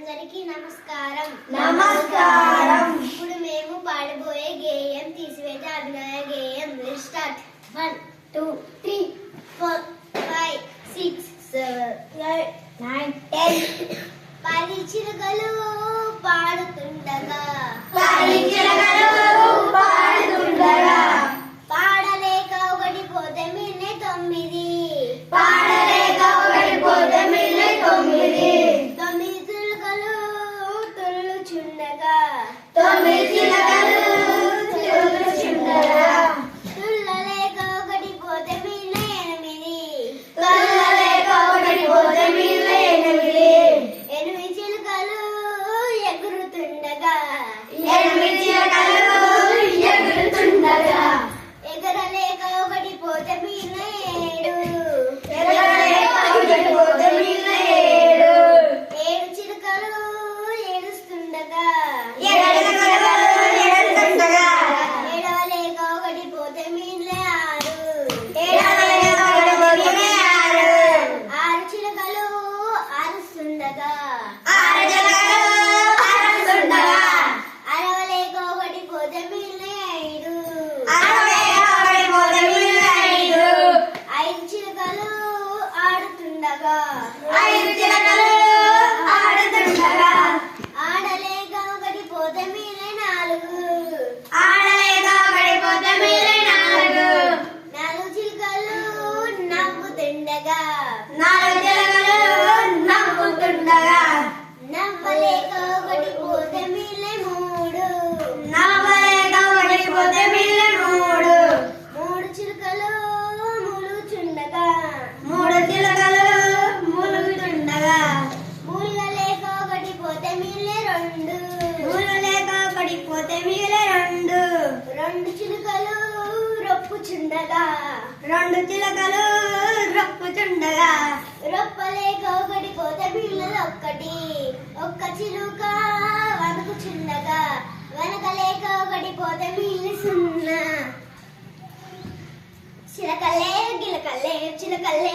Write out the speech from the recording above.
అందరికీ నమస్కారం. నమస్కారం. ఇప్పుడు మేము పాడబోయే గేయం తీసివేత అభినయ గేయం start. One two three four five six seven eight nine ten. పది చిలుకలు ఆడుతుండగా. ఆడలేక ఒకటి పోతే మిన్నే నాలుగు ఆడలేక ఒకటి పోతే మిగిలిన నాలుగు నాలుగు చిలుకలు నవ్వుతుండగా నాలుగు చిలకలు నవ్వుతుండగా నవ్వలేక ఒకటి పోతే మిన్నే మూడు నవ్వలేక ఒకటి పోతే మిగిలిన మూడు మూడు చిలుకలు ములుచుండగా మూడు చిలకలు ములుగుతుండగా మూలలేక ఒకటి పోతే మిన్నే రెండు. మూలలేక ఒకటి పోతే మిగిలిన రెండు. రెండు చిలుకలు రొప్పుచుండగా రెండు చిలకలు రొప్పుచుండగా రొప్పలేక ఒకటి పోతే పిల్లలు ఒక్కటి. ఒక్క చిలుక వణుకుచుండగా వెనకలేక ఒకటి పోతే మిల్లి సున్నా. చిలకలే గిలకలే చిలకలే